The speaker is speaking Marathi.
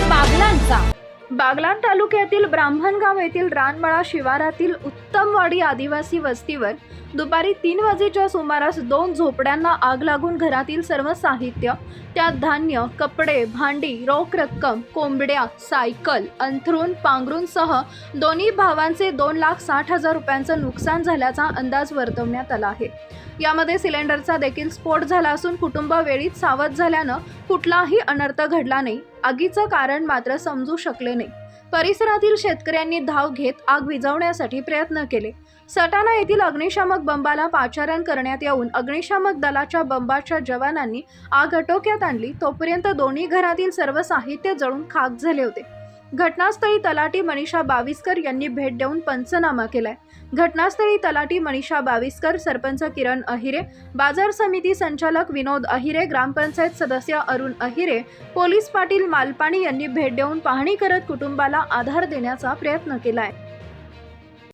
बागलांचा. बागलाण तालुक्यातील ब्राह्मणगाव येथील रानमळा शिवारातील उत्तमवाडी आदिवासी वस्तीवर दुपारी तीन वाजेच्या सुमारास दोन झोपड्यांना आग लागून घरातील सर्व साहित्य त्यात धान्य कपडे भांडी रोख रक्कम कोंबड्या सायकल अंथरूण पांघरूनसह दोन्ही भावांचे दोन लाख साठ हजार रुपयांचं नुकसान झाल्याचा अंदाज वर्तवण्यात आला आहे. यामध्ये सिलेंडरचा देखील स्फोट झाला असून कुटुंब वेळीच सावध झाल्यानं कुठलाही अनर्थ घडला नाही. आगीचं कारण मात्र समजू शकले नाही. परिसरातील शेतकऱ्यांनी धाव घेत आग विझवण्यासाठी प्रयत्न केले. सटाणा येथील अग्निशामक बंबाला पाचारण करण्यात येऊन अग्निशामक दलाच्या बंबाच्या जवानांनी आग आटोक्यात आणली. तोपर्यंत दोन्ही घरातील सर्व साहित्य जळून खाक झाले होते. घटनास्थळी तलाटी मनीषा बाविस्कर यांनी भेट देऊन पंचनामा केलाय. घटनास्थळी तलाटी मनीषा बाविस्कर सरपंच किरण अहिरे बाजार समिती संचालक विनोद अहिरे ग्रामपंचायत सदस्य अरुण अहिरे पोलीस पाटील मालपाणी यांनी भेट देऊन पाहणी करत कुटुंबाला आधार देण्याचा प्रयत्न केलाय.